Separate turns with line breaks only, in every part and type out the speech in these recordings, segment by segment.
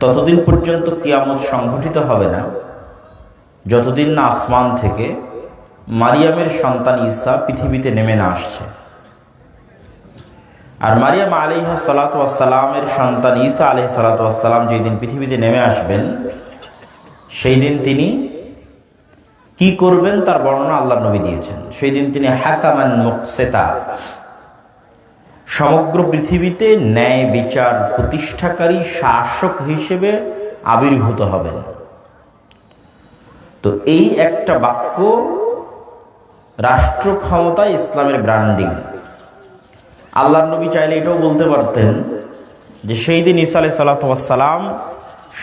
ততদিন পর্যন্ত কিয়ামত সংঘটিত হবে না। যতদিন না আসমান থেকে মারিয়ামের সন্তান ঈসা পৃথিবীতে নেমে না আসছে। আর মারিয়াম আলিহ সালাতামের সন্তান ঈসা আলহ সালাতাম যেদিন পৃথিবীতে নেমে আসবেন, সেই দিন তিনি কি করবেন তার বর্ণনা আল্লাহ নবী দিয়েছেন। সেই দিন তিনি হাকামান মুকসেতা সমগ্র পৃথিবীতে ন্যায় বিচার প্রতিষ্ঠাকারী শাসক হিসেবে আবির্ভূত হবেন। তো এই একটা বাক্য রাষ্ট্র ক্ষমতা ইসলামের ব্র্যান্ডিং। আল্লাহ নবী চাইলে এটাও বলতে পারতেন যে সেই দিন ইসা আলাই সালাতাম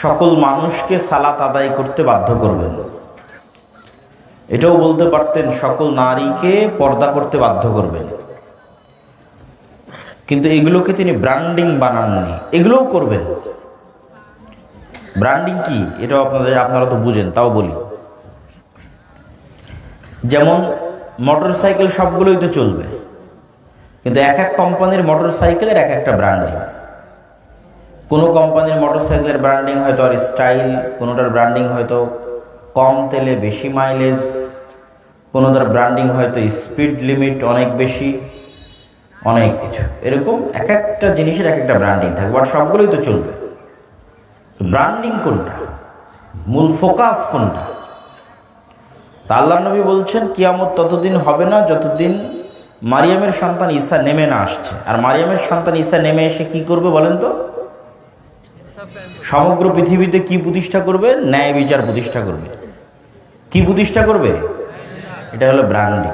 সকল মানুষকে সালাত আদায় করতে বাধ্য করবেন। এটাও বলতে পারতেন সকল নারীকে পর্দা করতে বাধ্য করবেন। কিন্তু এগুলোকে তিনি ব্র্যান্ডিং বানাননি। এগুলোও করবেন। ব্র্যান্ডিং কি? এটাও আপনাদের আপনারা তো বুঝেন, তাও বলি। যেমন মোটর সাইকেল সবগুলোই তো চলবে। কিন্তু এক এক কোম্পানির মোটর সাইকেলের এক একটা ব্র্যান্ডিং কোনো কোম্পানির মোটর সাইকেলের ব্র্যান্ডিং হয়তো আর স্টাইল কোনোটার ব্র্যান্ডিং হয়তো কম তেলে বেশি মাইলেজ কোনোটার ব্র্যান্ডিং হয়তো স্পিড লিমিট অনেক বেশি। অনেক কিছু। এরকম এক একটা জিনিসের এক একটা ব্র্যান্ডিং থাকবে আর সবগুলোই তো চলবে। ব্র্যান্ডিং কোনটা? মূল ফোকাস কোনটা? তা আল্লাহ নবী বলছেন, কিয়ামত ততদিন হবে না যতদিন মারিয়ামের সন্তান ঈসা নেমে না আসছে। আর মারিয়ামের সন্তান ঈসা নেমে এসে কি করবে বলেন তো? সমগ্র পৃথিবীতে কি প্রতিষ্ঠা করবে? ন্যায় বিচার প্রতিষ্ঠা করবে। কি প্রতিষ্ঠা করবে? এটা হলো ব্র্যান্ডিং